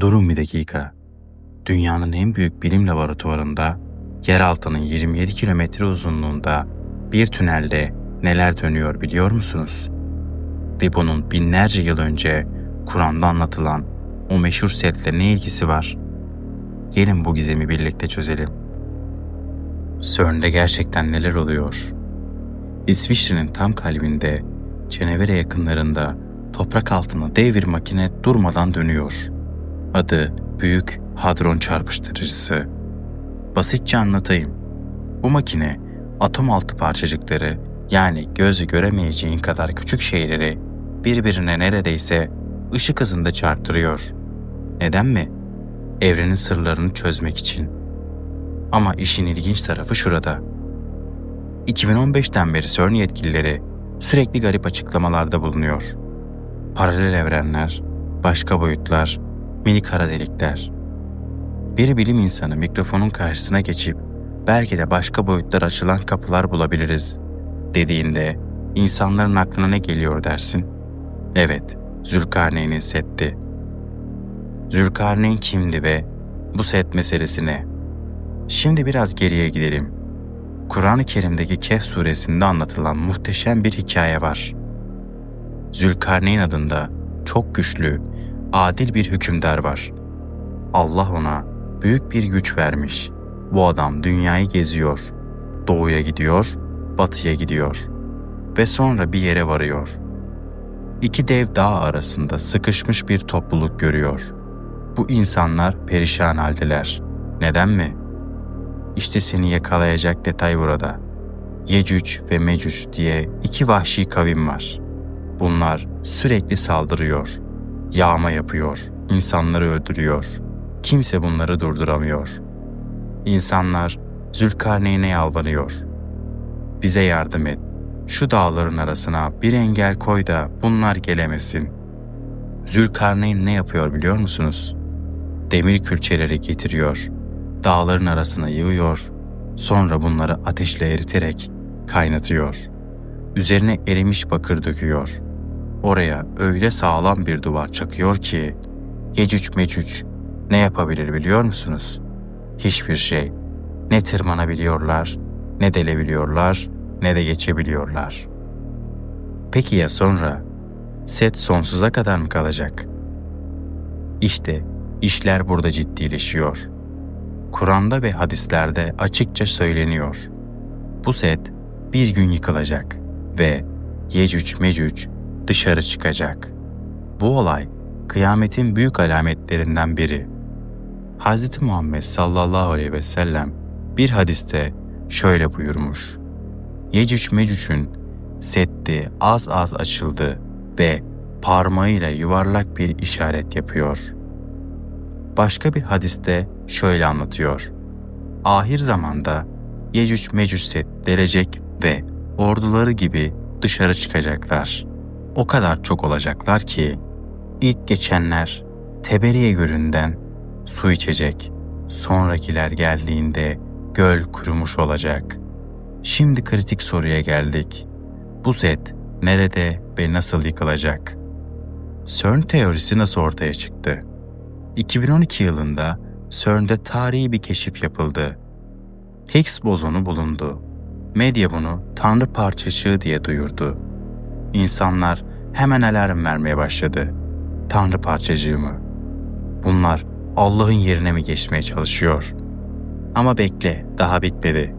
Durun bir dakika. Dünyanın en büyük bilim laboratuvarında yer altının 27 kilometre uzunluğunda bir tünelde neler dönüyor biliyor musunuz? Ve bunun binlerce yıl önce Kur'an'da anlatılan o meşhur setle ne ilgisi var? Gelin bu gizemi birlikte çözelim. CERN'de gerçekten neler oluyor? İsviçre'nin tam kalbinde, Cenevre yakınlarında toprak altında dev bir makine durmadan dönüyor. Adı Büyük Hadron Çarpıştırıcısı. Basitçe anlatayım. Bu makine atom altı parçacıkları yani gözü göremeyeceğin kadar küçük şeyleri birbirine neredeyse ışık hızında çarptırıyor. Neden mi? Evrenin sırlarını çözmek için. Ama işin ilginç tarafı şurada. 2015'ten beri CERN yetkilileri sürekli garip açıklamalarda bulunuyor. Paralel evrenler, başka boyutlar, mini kara delikler. Bir bilim insanı mikrofonun karşısına geçip belki de başka boyutlar açılan kapılar bulabiliriz dediğinde insanların aklına ne geliyor dersin? Evet, Zülkarneyn'in setti. Zülkarneyn kimdi ve bu set meselesi ne? Şimdi biraz geriye gidelim. Kur'an-ı Kerim'deki Kehf suresinde anlatılan muhteşem bir hikaye var. Zülkarneyn adında çok güçlü, adil bir hükümdar var. Allah ona büyük bir güç vermiş. Bu adam dünyayı geziyor. Doğuya gidiyor, batıya gidiyor ve sonra bir yere varıyor. İki dev dağ arasında sıkışmış bir topluluk görüyor. Bu insanlar perişan haldeler. Neden mi? İşte seni yakalayacak detay burada. Yecüc ve Mecüc diye iki vahşi kavim var. Bunlar sürekli saldırıyor. Yağma yapıyor, insanları öldürüyor. Kimse bunları durduramıyor. İnsanlar Zülkarneyn'e yalvarıyor. Bize yardım et. Şu dağların arasına bir engel koy da bunlar gelemesin. Zülkarneyn ne yapıyor biliyor musunuz? Demir külçeleri getiriyor. Dağların arasına yığıyor. Sonra bunları ateşle eriterek kaynatıyor. Üzerine erimiş bakır döküyor. Oraya öyle sağlam bir duvar çakıyor ki Yecüc Mecüc ne yapabilir biliyor musunuz? Hiçbir şey. Ne tırmanabiliyorlar, ne delebiliyorlar, ne de geçebiliyorlar. Peki ya sonra? Set sonsuza kadar mı kalacak? İşte işler burada ciddileşiyor. Kur'an'da ve hadislerde açıkça söyleniyor. Bu set bir gün yıkılacak ve Yecüc Mecüc dışarı çıkacak. Bu olay kıyametin büyük alametlerinden biri. Hz. Muhammed sallallahu aleyhi ve sellem bir hadiste şöyle buyurmuş. Yecüc Mecüc'ün setti az az açıldı ve parmağıyla yuvarlak bir işaret yapıyor. Başka bir hadiste şöyle anlatıyor. Ahir zamanda Yecüc Mecüc set delecek ve orduları gibi dışarı çıkacaklar. O kadar çok olacaklar ki ilk geçenler Teberiye Gölü'nden su içecek. Sonrakiler geldiğinde göl kurumuş olacak. Şimdi kritik soruya geldik. Bu set nerede ve nasıl yıkılacak? CERN teorisi nasıl ortaya çıktı? 2012 yılında CERN'de tarihi bir keşif yapıldı. Higgs bozonu bulundu. Medya bunu tanrı parçacığı diye duyurdu. İnsanlar hemen alarm vermeye başladı. Tanrı parçacığı mı? Bunlar Allah'ın yerine mi geçmeye çalışıyor? Ama bekle, daha bitmedi.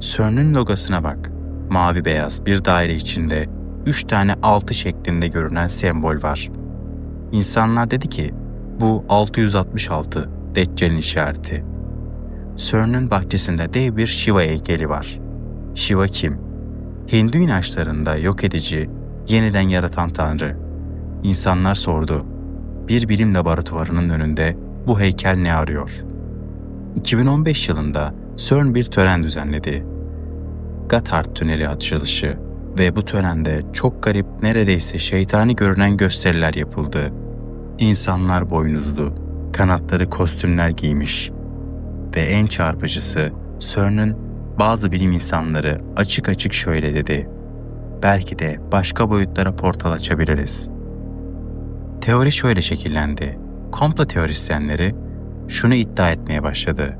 CERN'ün logosuna bak. Mavi beyaz bir daire içinde üç tane altı şeklinde görünen sembol var. İnsanlar dedi ki bu 666 Deccal'in işareti. CERN'ün bahçesinde dev bir Shiva heykeli var. Shiva kim? Hindu inançlarında yok edici, yeniden yaratan tanrı. İnsanlar sordu. Bir bilim laboratuvarının önünde bu heykel ne arıyor? 2015 yılında CERN bir tören düzenledi. Gotthard Tüneli açılışı ve bu törende çok garip neredeyse şeytani görünen gösteriler yapıldı. İnsanlar boynuzlu, kanatları kostümler giymiş ve en çarpıcısı CERN'ün bazı bilim insanları açık açık şöyle dedi. Belki de başka boyutlara portal açabiliriz. Teori şöyle şekillendi. Komplo teorisyenleri şunu iddia etmeye başladı.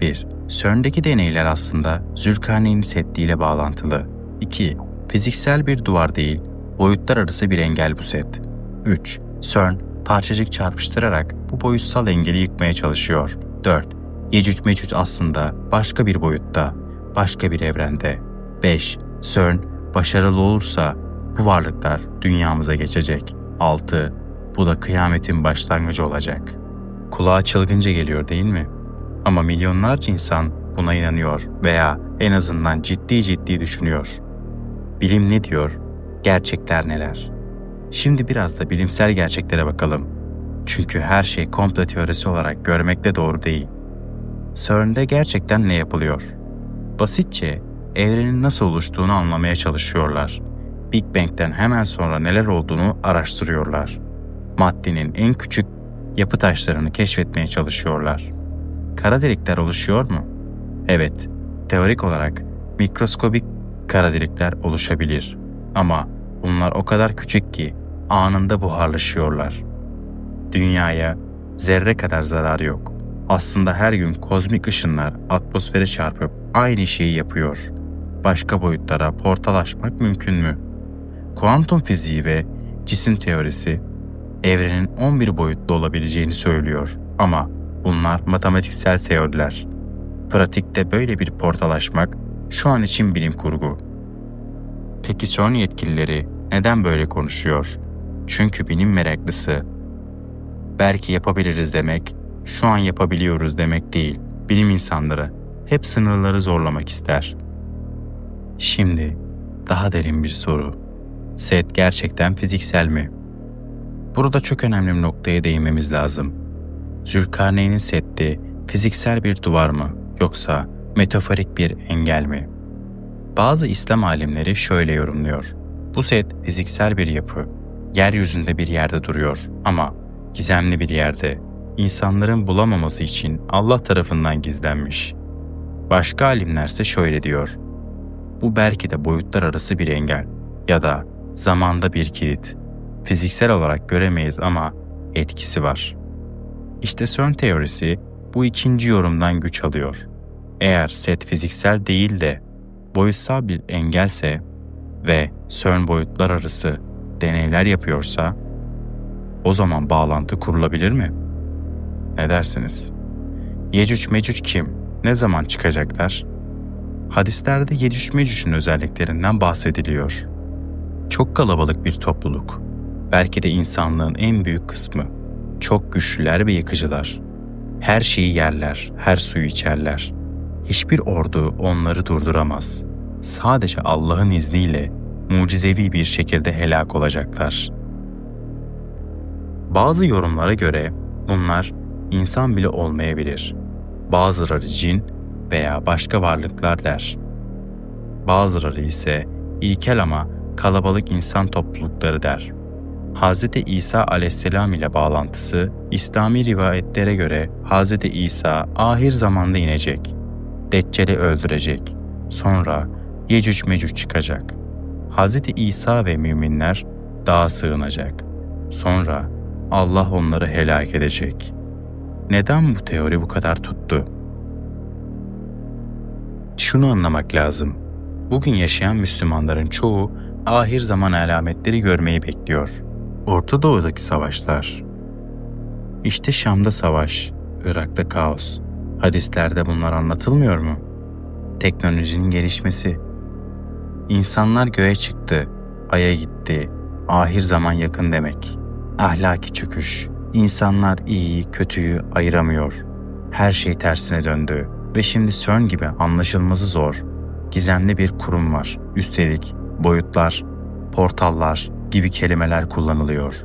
1. CERN'deki deneyler aslında Zülkarneyn'in setliğiyle bağlantılı. 2. Fiziksel bir duvar değil, boyutlar arası bir engel bu set. 3. CERN parçacık çarpıştırarak bu boyutsal engeli yıkmaya çalışıyor. 4. Yecüc Mecüc aslında başka bir boyutta, başka bir evrende. 5. CERN başarılı olursa bu varlıklar dünyamıza geçecek. 6. Bu da kıyametin başlangıcı olacak. Kulağa çılgınca geliyor değil mi? Ama milyonlarca insan buna inanıyor veya en azından ciddi ciddi düşünüyor. Bilim ne diyor? Gerçekler neler? Şimdi biraz da bilimsel gerçeklere bakalım. Çünkü her şey komplo teorisi olarak görmekte doğru değil. CERN'de gerçekten ne yapılıyor? Basitçe evrenin nasıl oluştuğunu anlamaya çalışıyorlar. Big Bang'den hemen sonra neler olduğunu araştırıyorlar. Maddenin en küçük yapı taşlarını keşfetmeye çalışıyorlar. Kara delikler oluşuyor mu? Evet, teorik olarak mikroskobik kara delikler oluşabilir. Ama bunlar o kadar küçük ki anında buharlaşıyorlar. Dünyaya zerre kadar zarar yok. Aslında her gün kozmik ışınlar atmosfere çarpıp aynı şeyi yapıyor. Başka boyutlara portal açmak mümkün mü? Kuantum fiziği ve cisim teorisi evrenin 11 boyutlu olabileceğini söylüyor ama bunlar matematiksel teoriler. Pratikte böyle bir portal açmak şu an için bilim kurgu. Peki CERN yetkilileri neden böyle konuşuyor? Çünkü bilim meraklısı. Belki yapabiliriz demek, şu an yapabiliyoruz demek değil. Bilim insanları hep sınırları zorlamak ister. Şimdi daha derin bir soru. Set gerçekten fiziksel mi? Burada çok önemli bir noktaya değinmemiz lazım. Zülkarneyn'in setti fiziksel bir duvar mı yoksa metaforik bir engel mi? Bazı İslam alimleri şöyle yorumluyor. Bu set fiziksel bir yapı, yeryüzünde bir yerde duruyor ama gizemli bir yerde, insanların bulamaması için Allah tarafından gizlenmiş. Başka alimlerse şöyle diyor. Bu belki de boyutlar arası bir engel ya da zamanda bir kilit. Fiziksel olarak göremeyiz ama etkisi var. İşte CERN teorisi bu ikinci yorumdan güç alıyor. Eğer set fiziksel değil de boyutsal bir engelse ve CERN boyutlar arası deneyler yapıyorsa o zaman bağlantı kurulabilir mi? Ne dersiniz? Yecüc Mecüc kim? Ne zaman çıkacaklar? Hadislerde Yecüc Mecüc'ün özelliklerinden bahsediliyor. Çok kalabalık bir topluluk. Belki de insanlığın en büyük kısmı. Çok güçlüler ve yıkıcılar. Her şeyi yerler, her suyu içerler. Hiçbir ordu onları durduramaz. Sadece Allah'ın izniyle mucizevi bir şekilde helak olacaklar. Bazı yorumlara göre bunlar insan bile olmayabilir. Bazıları cin veya başka varlıklar der. Bazıları ise ilkel ama kalabalık insan toplulukları der. Hz. İsa aleyhisselam ile bağlantısı İslami rivayetlere göre Hz. İsa ahir zamanda inecek. Deccal'i öldürecek. Sonra Yecüc Mecüc çıkacak. Hz. İsa ve müminler dağa sığınacak. Sonra Allah onları helak edecek. Neden bu teori bu kadar tuttu? Şunu anlamak lazım. Bugün yaşayan Müslümanların çoğu ahir zaman alametleri görmeyi bekliyor. Orta Doğu'daki savaşlar. İşte Şam'da savaş, Irak'ta kaos. Hadislerde bunlar anlatılmıyor mu? Teknolojinin gelişmesi. İnsanlar göğe çıktı, aya gitti. Ahir zaman yakın demek. Ahlaki çöküş. İnsanlar iyiyi, kötüyü ayıramıyor. Her şey tersine döndü ve şimdi CERN gibi anlaşılması zor, gizemli bir kurum var. Üstelik boyutlar, portallar gibi kelimeler kullanılıyor.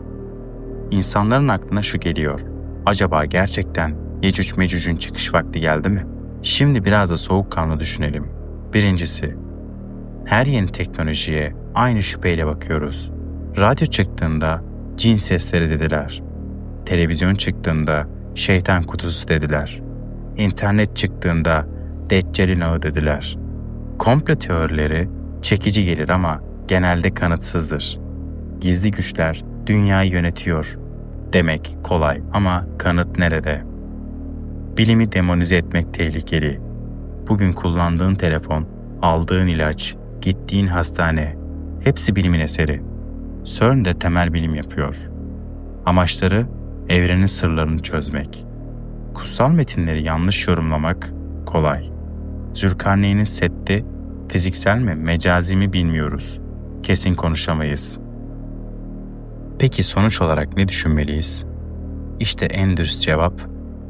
İnsanların aklına şu geliyor. Acaba gerçekten Yecüc Mecüc'ün çıkış vakti geldi mi? Şimdi biraz da soğukkanlı düşünelim. Birincisi, her yeni teknolojiye aynı şüpheyle bakıyoruz. Radyo çıktığında cin sesleri dediler. Televizyon çıktığında şeytan kutusu dediler. İnternet çıktığında Deccal'in ağı dediler. Komplo teorileri çekici gelir ama genelde kanıtsızdır. Gizli güçler dünyayı yönetiyor. demek kolay ama kanıt nerede? Bilimi demonize etmek tehlikeli. Bugün kullandığın telefon, aldığın ilaç, gittiğin hastane hepsi bilimin eseri. CERN de temel bilim yapıyor. Amaçları evrenin sırlarını çözmek. Kutsal metinleri yanlış yorumlamak kolay. Zülkarneyn'in sette fiziksel mi, mecazi mi bilmiyoruz. Kesin konuşamayız. Peki sonuç olarak ne düşünmeliyiz? İşte en dürüst cevap,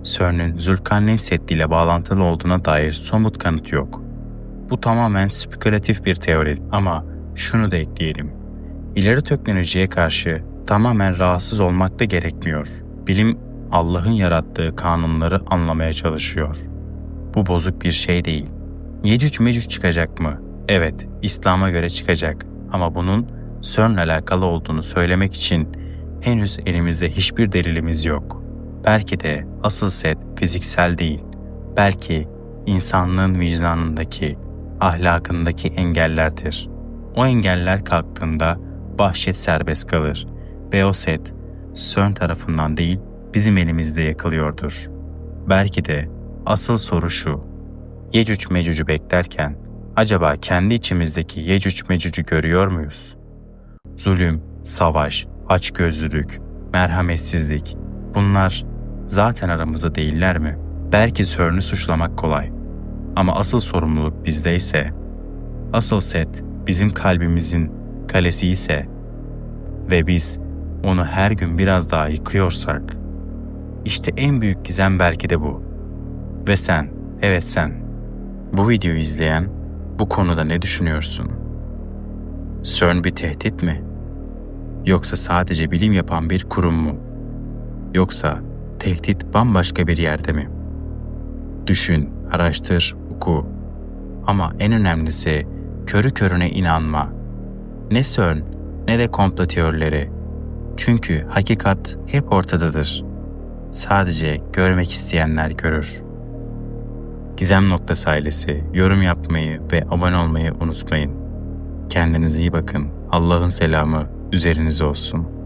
CERN'ün Zülkarneyn settiyle bağlantılı olduğuna dair somut kanıt yok. Bu tamamen spekülatif bir teori ama şunu da ekleyelim. İleri teknolojiye karşı tamamen rahatsız olmak da gerekmiyor. Bilim Allah'ın yarattığı kanunları anlamaya çalışıyor. Bu bozuk bir şey değil. Yecüc mecüc çıkacak mı? Evet, İslam'a göre çıkacak ama bunun CERN'le alakalı olduğunu söylemek için henüz elimizde hiçbir delilimiz yok. Belki de asıl set fiziksel değil. Belki insanlığın vicdanındaki, ahlakındaki engellerdir. O engeller kalktığında vahşet serbest kalır ve o set CERN tarafından değil bizim elimizde yakılıyordur. Belki de asıl soru şu. Yecüc Mecüc'ü beklerken acaba kendi içimizdeki Yecüc Mecüc'ü görüyor muyuz? Zulüm, savaş, açgözlülük, merhametsizlik bunlar zaten aramızda değiller mi? Belki CERN'ü suçlamak kolay. Ama asıl sorumluluk bizde ise, asıl set bizim kalbimizin kalesi ise ve biz onu her gün biraz daha yıkıyorsak, işte en büyük gizem belki de bu. Ve sen, evet sen, bu videoyu izleyen bu konuda ne düşünüyorsun? CERN bir tehdit mi? Yoksa sadece bilim yapan bir kurum mu? Yoksa tehdit bambaşka bir yerde mi? Düşün, araştır, oku. Ama en önemlisi körü körüne inanma. Ne CERN ne de komplo teorileri. Çünkü hakikat hep ortadadır. Sadece görmek isteyenler görür. Gizem noktası ailesi yorum yapmayı ve abone olmayı unutmayın. Kendinize iyi bakın. Allah'ın selamı üzerinize olsun.